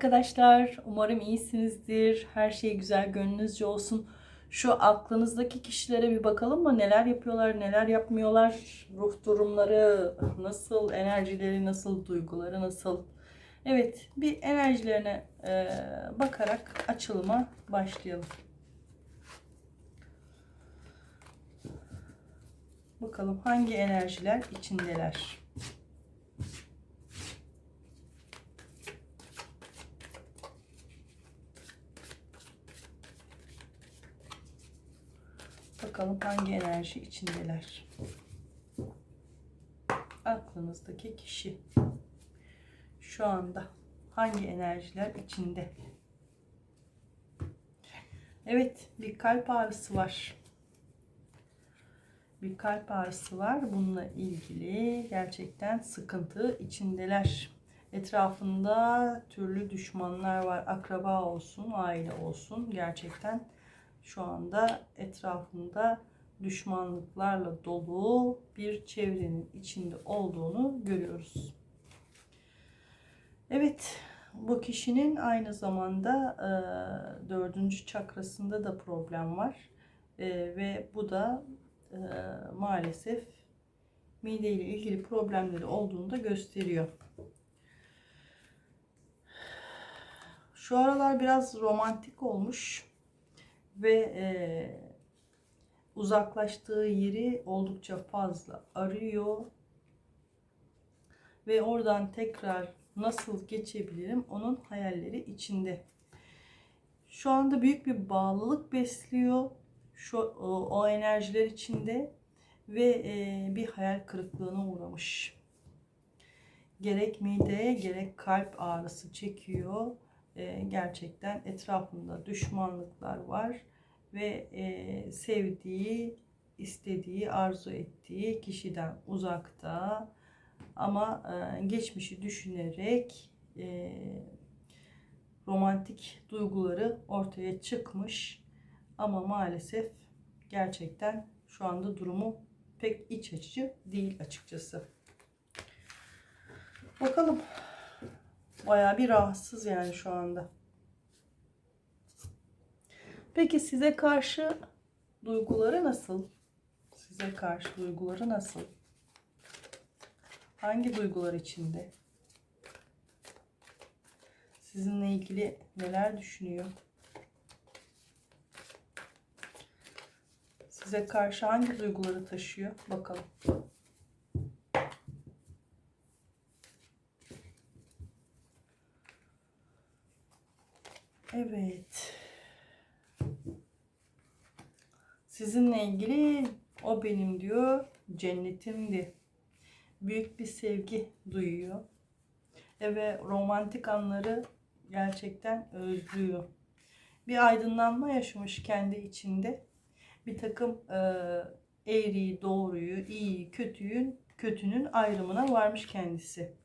arkadaşlar. Umarım iyisinizdir. Her şey güzel, gönlünüzce olsun. Şu aklınızdaki kişilere bir bakalım mı? Neler yapıyorlar, neler yapmıyorlar? Ruh durumları nasıl, enerjileri nasıl, duyguları nasıl? Evet, bir enerjilerine e, bakarak açılıma başlayalım. Bakalım hangi enerjiler içindeler? Bakalım hangi enerji içindeler. Aklınızdaki kişi şu anda hangi enerjiler içinde? Evet, bir kalp ağrısı var. Bir kalp ağrısı var. Bununla ilgili gerçekten sıkıntı içindeler. Etrafında türlü düşmanlar var. Akraba olsun, aile olsun. Gerçekten şu anda etrafında düşmanlıklarla dolu bir çevrenin içinde olduğunu görüyoruz. Evet, bu kişinin aynı zamanda e, dördüncü çakrasında da problem var E, ve bu da e, maalesef mide ile ilgili problemleri olduğunu da gösteriyor. Şu aralar biraz romantik olmuş ve e, uzaklaştığı yeri oldukça fazla arıyor ve oradan tekrar nasıl geçebilirim onun hayalleri içinde. Şu anda büyük bir bağlılık besliyor şu o, enerjiler içinde ve e, bir hayal kırıklığına uğramış. Gerek mide gerek kalp ağrısı çekiyor. E, gerçekten etrafında düşmanlıklar var ve e, sevdiği, istediği, arzu ettiği kişiden uzakta ama e, geçmişi düşünerek e, romantik duyguları ortaya çıkmış ama maalesef gerçekten şu anda durumu pek iç açıcı değil açıkçası. Bakalım. Bayağı bir rahatsız yani şu anda. Peki size karşı duyguları nasıl? Size karşı duyguları nasıl? Hangi duygular içinde? Sizinle ilgili neler düşünüyor? Size karşı hangi duyguları taşıyor? Bakalım. Evet. Sizinle ilgili o benim diyor cennetimdi. Büyük bir sevgi duyuyor. E ve romantik anları gerçekten özlüyor. Bir aydınlanma yaşamış kendi içinde. Bir takım e, eğriyi, doğruyu, iyi, kötüyün, kötünün ayrımına varmış kendisi.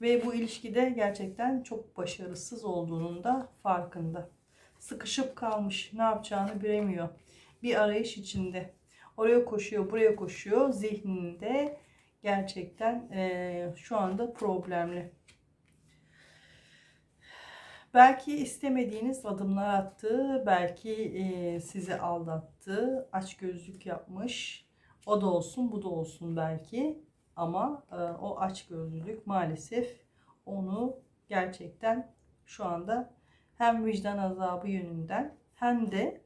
Ve bu ilişkide gerçekten çok başarısız olduğunun da farkında. Sıkışıp kalmış, ne yapacağını bilemiyor bir arayış içinde. Oraya koşuyor, buraya koşuyor. Zihninde gerçekten e, şu anda problemli. Belki istemediğiniz adımlar attı, belki e, sizi aldattı, açgözlük yapmış. O da olsun, bu da olsun belki. Ama e, o açgözlülük maalesef onu gerçekten şu anda hem vicdan azabı yönünden hem de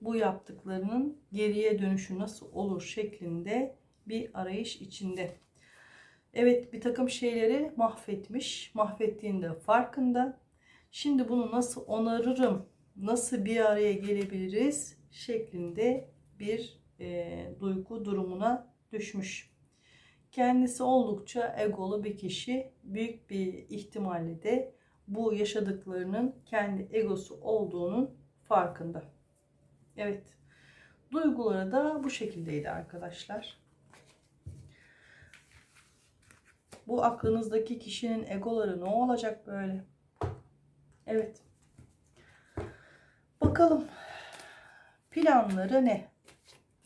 bu yaptıklarının geriye dönüşü nasıl olur şeklinde bir arayış içinde. Evet bir takım şeyleri mahvetmiş. Mahvettiğinde farkında. Şimdi bunu nasıl onarırım, nasıl bir araya gelebiliriz şeklinde bir e, duygu durumuna düşmüş. Kendisi oldukça egolu bir kişi. Büyük bir ihtimalle de bu yaşadıklarının kendi egosu olduğunun farkında. Evet. Duyguları da bu şekildeydi arkadaşlar. Bu aklınızdaki kişinin egoları ne olacak böyle? Evet. Bakalım. Planları ne?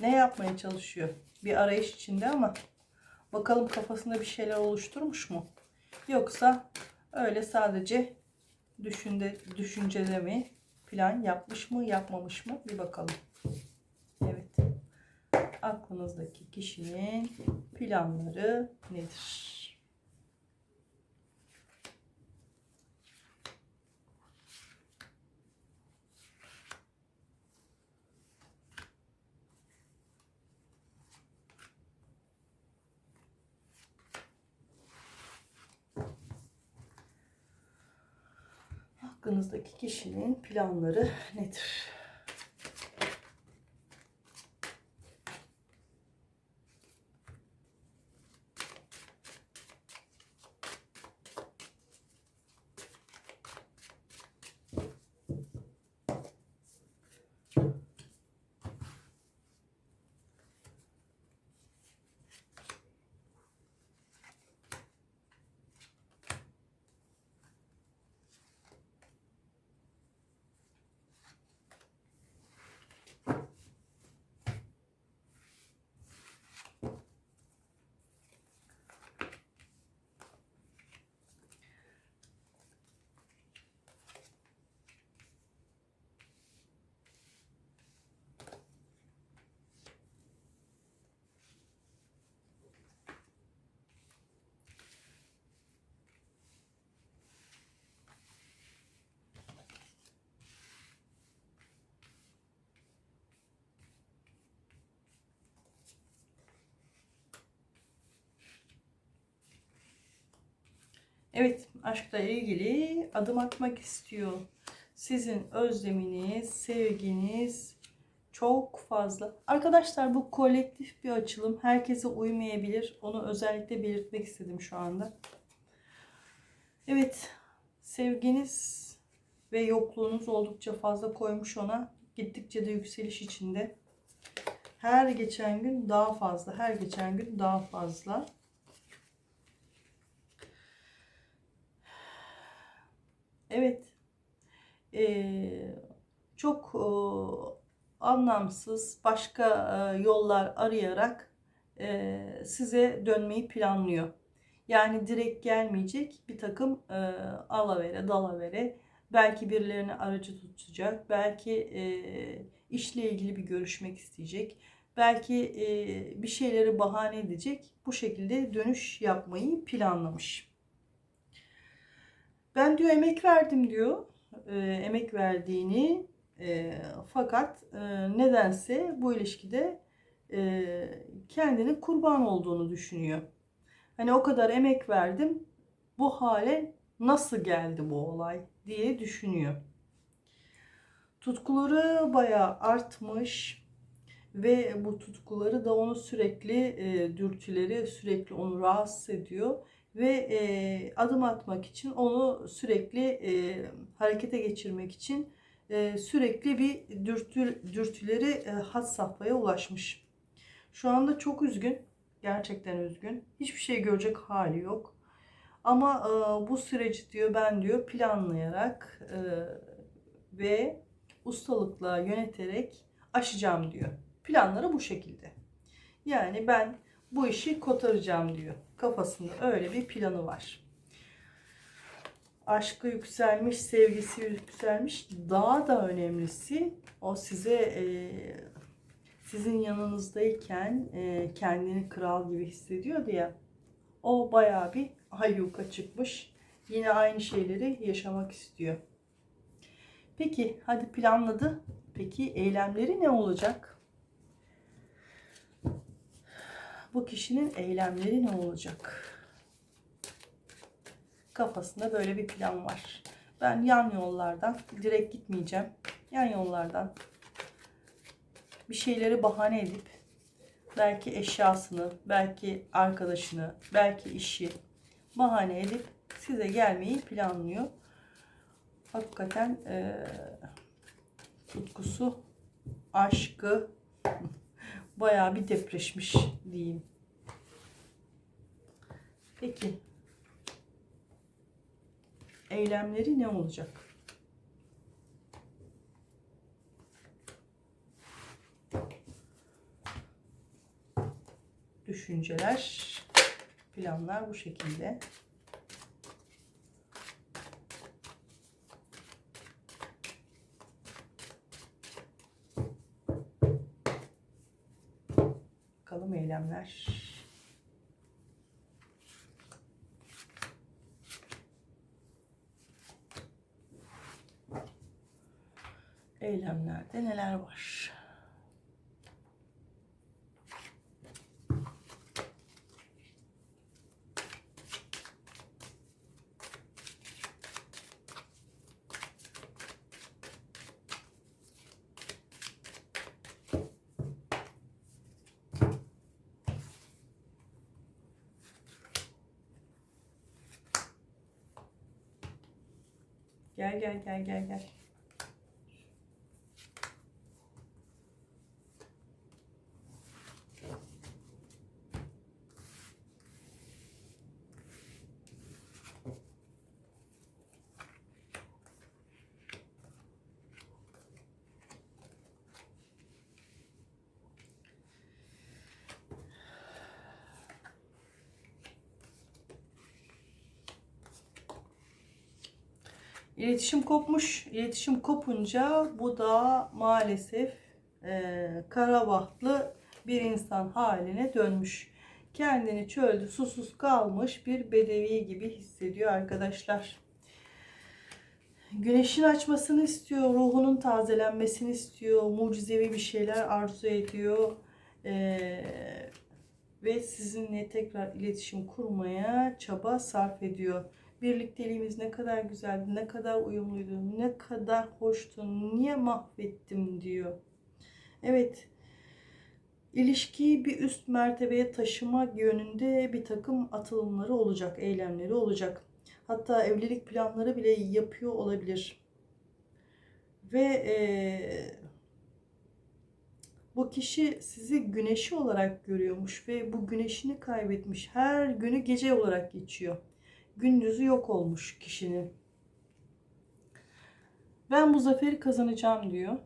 Ne yapmaya çalışıyor? Bir arayış içinde ama bakalım kafasında bir şeyler oluşturmuş mu? Yoksa Öyle sadece düşünde, düşüncede mi plan yapmış mı yapmamış mı bir bakalım. Evet. Aklınızdaki kişinin planları nedir? Hakkınızdaki kişinin planları nedir? Evet, aşkla ilgili adım atmak istiyor. Sizin özleminiz, sevginiz çok fazla. Arkadaşlar bu kolektif bir açılım. Herkese uymayabilir. Onu özellikle belirtmek istedim şu anda. Evet, sevginiz ve yokluğunuz oldukça fazla koymuş ona. Gittikçe de yükseliş içinde. Her geçen gün daha fazla, her geçen gün daha fazla. Evet. Ee, çok e, anlamsız başka e, yollar arayarak e, size dönmeyi planlıyor. Yani direkt gelmeyecek bir takım e, alavere, dalavere belki birilerini aracı tutacak, belki e, işle ilgili bir görüşmek isteyecek, belki e, bir şeyleri bahane edecek. Bu şekilde dönüş yapmayı planlamış. Ben diyor emek verdim diyor. E, emek verdiğini e, fakat e, nedense bu ilişkide e, kendini kurban olduğunu düşünüyor. Hani o kadar emek verdim bu hale nasıl geldi bu olay diye düşünüyor. Tutkuları bayağı artmış ve bu tutkuları da onu sürekli e, dürtüleri sürekli onu rahatsız ediyor ve e, adım atmak için onu sürekli e, harekete geçirmek için e, sürekli bir dürtü, dürtüleri e, had safhaya ulaşmış. Şu anda çok üzgün. Gerçekten üzgün. Hiçbir şey görecek hali yok. Ama e, bu süreci diyor ben diyor planlayarak e, ve ustalıkla yöneterek aşacağım diyor. Planları bu şekilde. Yani ben bu işi kotaracağım diyor. Kafasında öyle bir planı var. Aşkı yükselmiş, sevgisi yükselmiş. Daha da önemlisi o size e, sizin yanınızdayken e, kendini kral gibi hissediyordu ya. O bayağı bir ayyuka çıkmış. Yine aynı şeyleri yaşamak istiyor. Peki hadi planladı. Peki eylemleri ne olacak? Bu kişinin eylemleri ne olacak? Kafasında böyle bir plan var. Ben yan yollardan direkt gitmeyeceğim. Yan yollardan bir şeyleri bahane edip belki eşyasını, belki arkadaşını, belki işi bahane edip size gelmeyi planlıyor. Hakikaten e, tutkusu, aşkı bayağı bir depreşmiş diyeyim. Peki. Eylemleri ne olacak? Düşünceler, planlar bu şekilde. Bakalım eylemler. Eylemlerde neler var? Gel gel gel gel İletişim kopmuş. İletişim kopunca bu da maalesef e, kara bahtlı bir insan haline dönmüş. Kendini çölde susuz kalmış bir bedevi gibi hissediyor arkadaşlar. Güneşin açmasını istiyor, ruhunun tazelenmesini istiyor, mucizevi bir şeyler arzu ediyor. E, ve sizinle tekrar iletişim kurmaya çaba sarf ediyor. Birlikteliğimiz ne kadar güzeldi, ne kadar uyumluydu, ne kadar hoştu, niye mahvettim diyor. Evet, ilişkiyi bir üst mertebeye taşıma yönünde bir takım atılımları olacak, eylemleri olacak. Hatta evlilik planları bile yapıyor olabilir. Ve e, bu kişi sizi güneşi olarak görüyormuş ve bu güneşini kaybetmiş. Her günü gece olarak geçiyor gündüzü yok olmuş kişinin. Ben bu zaferi kazanacağım diyor.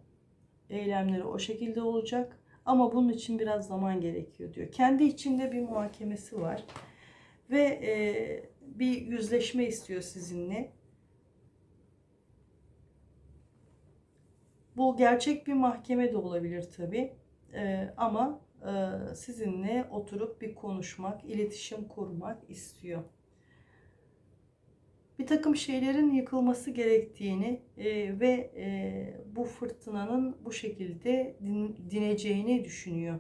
Eylemleri o şekilde olacak. Ama bunun için biraz zaman gerekiyor diyor. Kendi içinde bir muhakemesi var. Ve e, bir yüzleşme istiyor sizinle. Bu gerçek bir mahkeme de olabilir tabi. E, ama e, sizinle oturup bir konuşmak, iletişim kurmak istiyor bir takım şeylerin yıkılması gerektiğini e, ve e, bu fırtınanın bu şekilde din, dineceğini düşünüyor.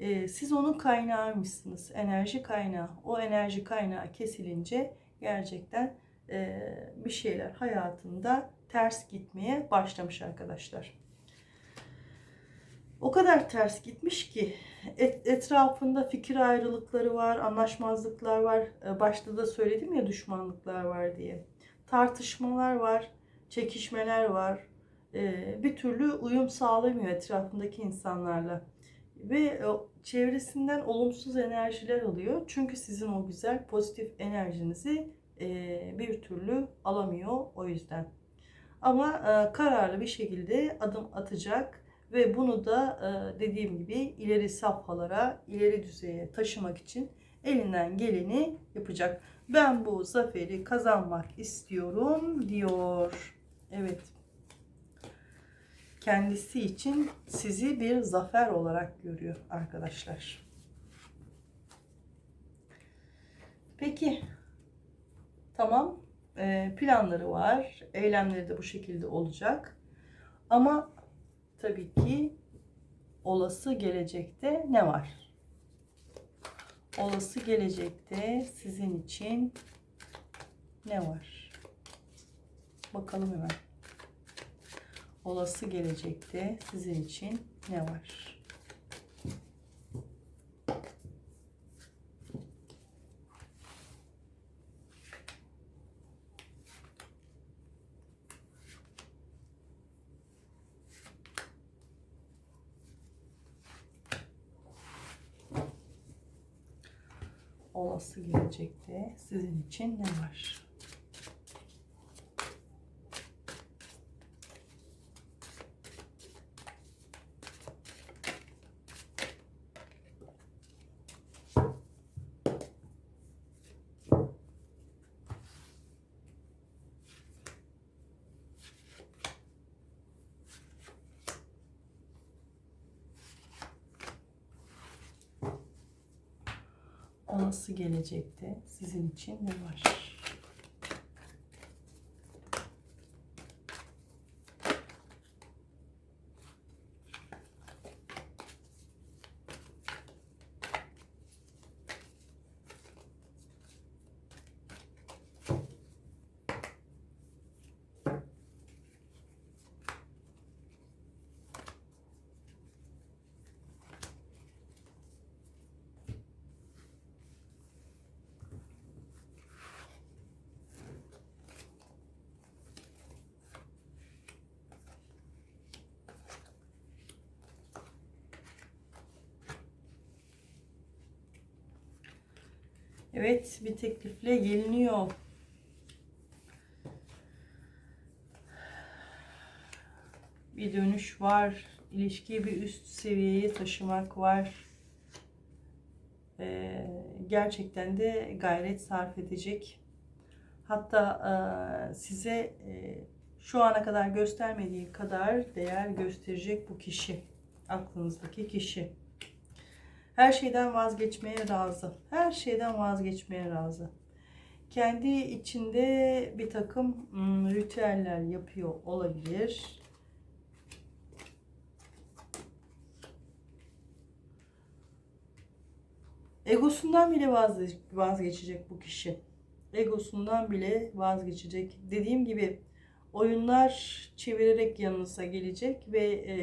E, siz onun kaynağıymışsınız, enerji kaynağı. O enerji kaynağı kesilince gerçekten e, bir şeyler hayatında ters gitmeye başlamış arkadaşlar. O kadar ters gitmiş ki et, etrafında fikir ayrılıkları var, anlaşmazlıklar var. Ee, başta da söyledim ya düşmanlıklar var diye. Tartışmalar var, çekişmeler var. Ee, bir türlü uyum sağlamıyor etrafındaki insanlarla. Ve çevresinden olumsuz enerjiler alıyor. Çünkü sizin o güzel pozitif enerjinizi e, bir türlü alamıyor o yüzden. Ama e, kararlı bir şekilde adım atacak ve bunu da e, dediğim gibi ileri safhalara, ileri düzeye taşımak için elinden geleni yapacak. Ben bu zaferi kazanmak istiyorum diyor. Evet. Kendisi için sizi bir zafer olarak görüyor arkadaşlar. Peki. Tamam. E, planları var. Eylemleri de bu şekilde olacak. Ama tabii ki olası gelecekte ne var? Olası gelecekte sizin için ne var? Bakalım hemen. Olası gelecekte sizin için ne var? olası gelecekte sizin için ne var? Olası gelecekte sizin için ne var? Evet, bir teklifle geliniyor. Bir dönüş var. İlişkiyi bir üst seviyeye taşımak var. Ee, gerçekten de gayret sarf edecek. Hatta e, size e, şu ana kadar göstermediği kadar değer gösterecek bu kişi. Aklınızdaki kişi. Her şeyden vazgeçmeye razı. Her şeyden vazgeçmeye razı. Kendi içinde bir takım hmm, ritüeller yapıyor olabilir. Egosundan bile vazge- vazgeçecek bu kişi. Egosundan bile vazgeçecek. Dediğim gibi oyunlar çevirerek yanınıza gelecek ve e,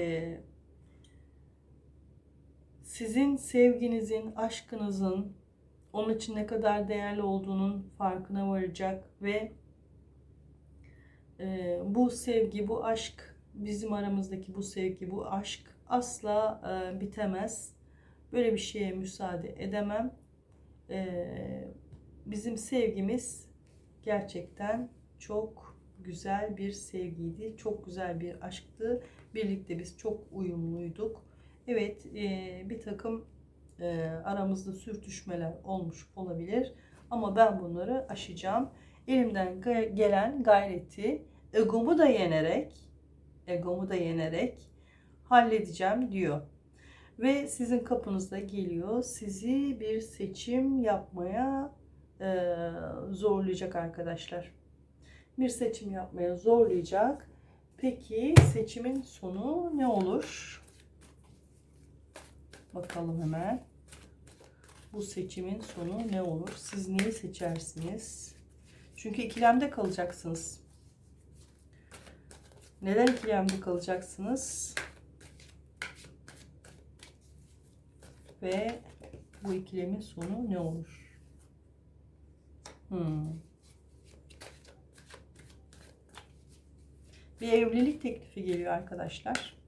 sizin sevginizin, aşkınızın onun için ne kadar değerli olduğunun farkına varacak ve e, bu sevgi, bu aşk, bizim aramızdaki bu sevgi, bu aşk asla e, bitemez. Böyle bir şeye müsaade edemem. E, bizim sevgimiz gerçekten çok güzel bir sevgiydi. Çok güzel bir aşktı. Birlikte biz çok uyumluyduk. Evet e, bir takım e, aramızda sürtüşmeler olmuş olabilir. Ama ben bunları aşacağım. Elimden gelen gayreti egomu da yenerek egomu da yenerek halledeceğim diyor. Ve sizin kapınızda geliyor. Sizi bir seçim yapmaya e, zorlayacak arkadaşlar. Bir seçim yapmaya zorlayacak. Peki seçimin sonu ne olur? Bakalım hemen. Bu seçimin sonu ne olur? Siz neyi seçersiniz? Çünkü ikilemde kalacaksınız. Neden ikilemde kalacaksınız? Ve bu ikilemin sonu ne olur? Hmm. Bir evlilik teklifi geliyor arkadaşlar.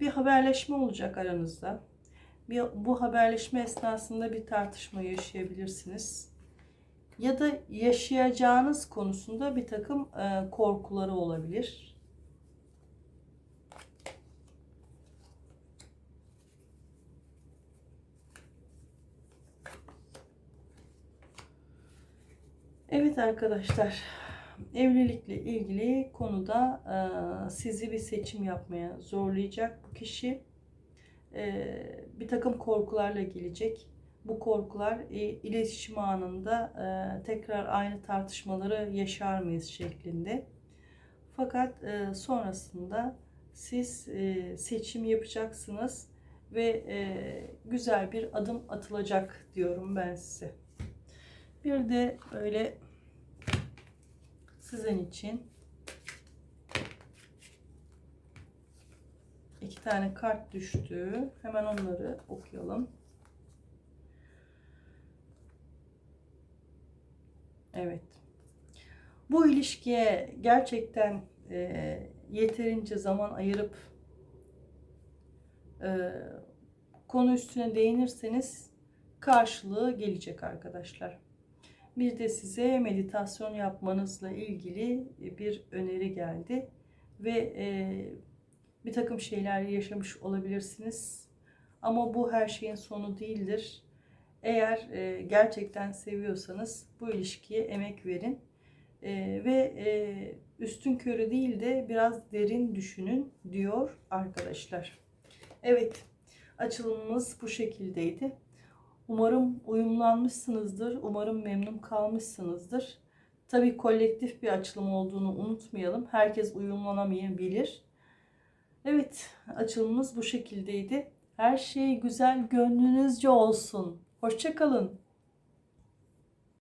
Bir haberleşme olacak aranızda. Bir, bu haberleşme esnasında bir tartışma yaşayabilirsiniz. Ya da yaşayacağınız konusunda bir takım e, korkuları olabilir. Evet arkadaşlar evlilikle ilgili konuda e, sizi bir seçim yapmaya zorlayacak bu kişi. E, bir takım korkularla gelecek. Bu korkular e, iletişim anında tekrar aynı tartışmaları yaşar mıyız şeklinde. Fakat sonrasında siz seçim yapacaksınız ve güzel bir adım atılacak diyorum ben size. Bir de öyle sizin için iki tane kart düştü. Hemen onları okuyalım. Evet. Bu ilişkiye gerçekten e, yeterince zaman ayırıp e, konu üstüne değinirseniz karşılığı gelecek arkadaşlar. Bir de size meditasyon yapmanızla ilgili bir öneri geldi. Ve e, bir takım şeyler yaşamış olabilirsiniz. Ama bu her şeyin sonu değildir. Eğer e, gerçekten seviyorsanız bu ilişkiye emek verin. E, ve e, üstün körü değil de biraz derin düşünün diyor arkadaşlar. Evet açılımımız bu şekildeydi. Umarım uyumlanmışsınızdır. Umarım memnun kalmışsınızdır. Tabii kolektif bir açılım olduğunu unutmayalım. Herkes uyumlanamayabilir. Evet, açılımımız bu şekildeydi. Her şey güzel, gönlünüzce olsun. Hoşçakalın.